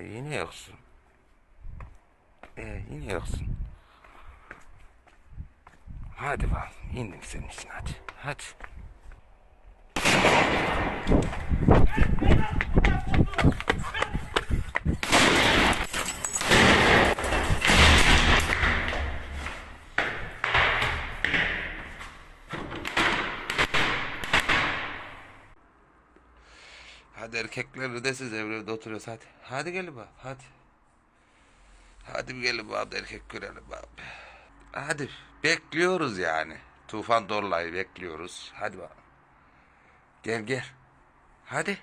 E yine yoksun. E yine yoksun. Hadi bak indim senin için hadi. Hadi. Hadi erkekler ödesiz evlerde oturuyoruz hadi. Hadi gelin bak hadi. Hadi bir gelin bak erkek görelim abi. Hadi bekliyoruz yani. Tufan Dorla'yı bekliyoruz. Hadi bak. Gel gel. Hadi.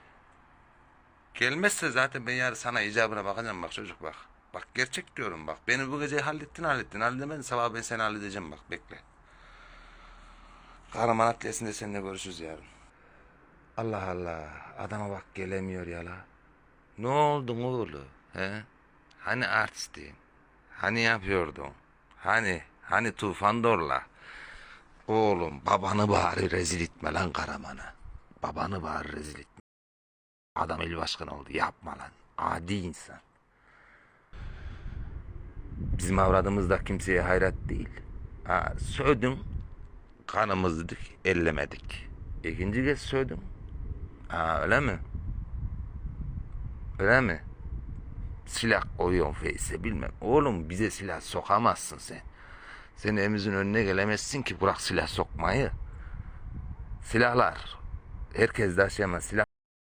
Gelmezse zaten ben yarın sana icabına bakacağım bak çocuk bak. Bak gerçek diyorum bak. Beni bu gece hallettin hallettin. Halledemedin sabah ben seni halledeceğim bak bekle. Kahraman Adliyesi'nde seninle görüşürüz yarın. Allah Allah. Adama bak gelemiyor ya la. Ne oldun oğlum? He? Hani artistin? Hani yapıyordun? Hani? Hani tufan dorla? Oğlum babanı bari rezil etme lan Karaman'a. Babanı bari rezil etme. Adam il başkanı oldu. Yapma lan. Adi insan. Bizim avradımız da kimseye hayrat değil. Ha, sövdün. Kanımızı dik, ellemedik. İkinci kez sövdüm. Ha öyle mi? Öyle mi? Silah koyuyorsun Face'e bilmem. Oğlum bize silah sokamazsın sen. Sen evimizin önüne gelemezsin ki bırak silah sokmayı. Silahlar. Herkes taşıyamaz. Silah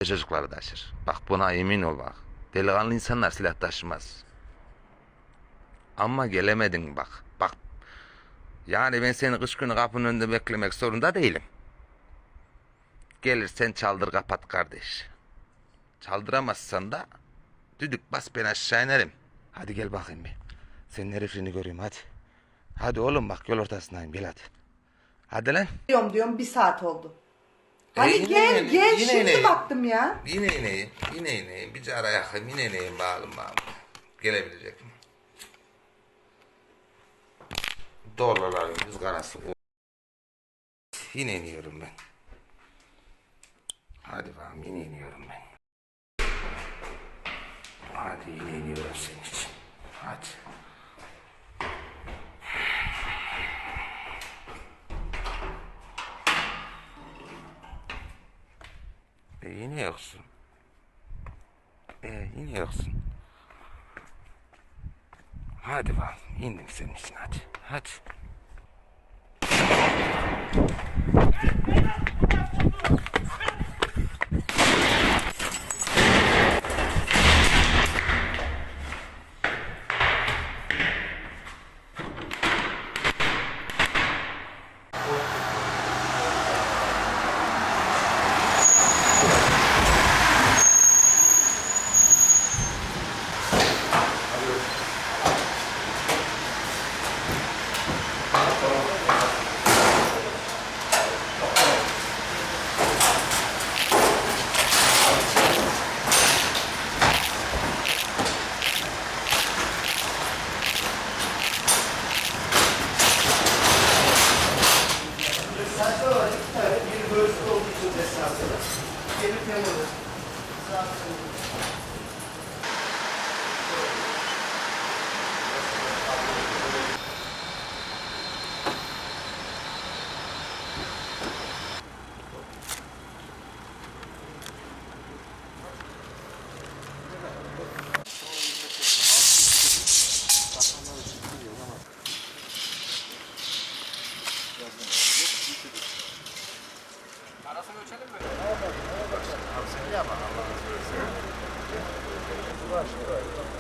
çocukları taşır. Bak buna emin ol bak. Delikanlı insanlar silah taşımaz. Ama gelemedin bak. Bak. Yani ben seni kış günü kapının önünde beklemek zorunda değilim. Gelirsen çaldır kapat kardeş. Çaldıramazsan da düdük bas ben aşağı inerim. Hadi gel bakayım bir. Senin herifini göreyim hadi. Hadi oğlum bak yol ortasındayım gel hadi. Hadi lan. diyorum diyorum bir saat oldu. Hani yine gel yine- gel yine şimdi yine. baktım ya. Yine ineyim, yine ineyim. Bir cara yakayım, yine ineyim bağlım bağlım. Gelebilecek mi? Dolarların ızgarası. o. Yine iniyorum ben. Hadi bakalım yine iniyorum ben. Hadi yine iniyorum senin için. Hadi. E yine yoksun. E yine yoksun. Hadi bak indim senin için hadi. Hadi. Esaslı olarak iki tane bir bölüsü olduğu için esaslı. Geri temeldir. Zaten. Tavsiye ama Allah'ın sözü. Başka.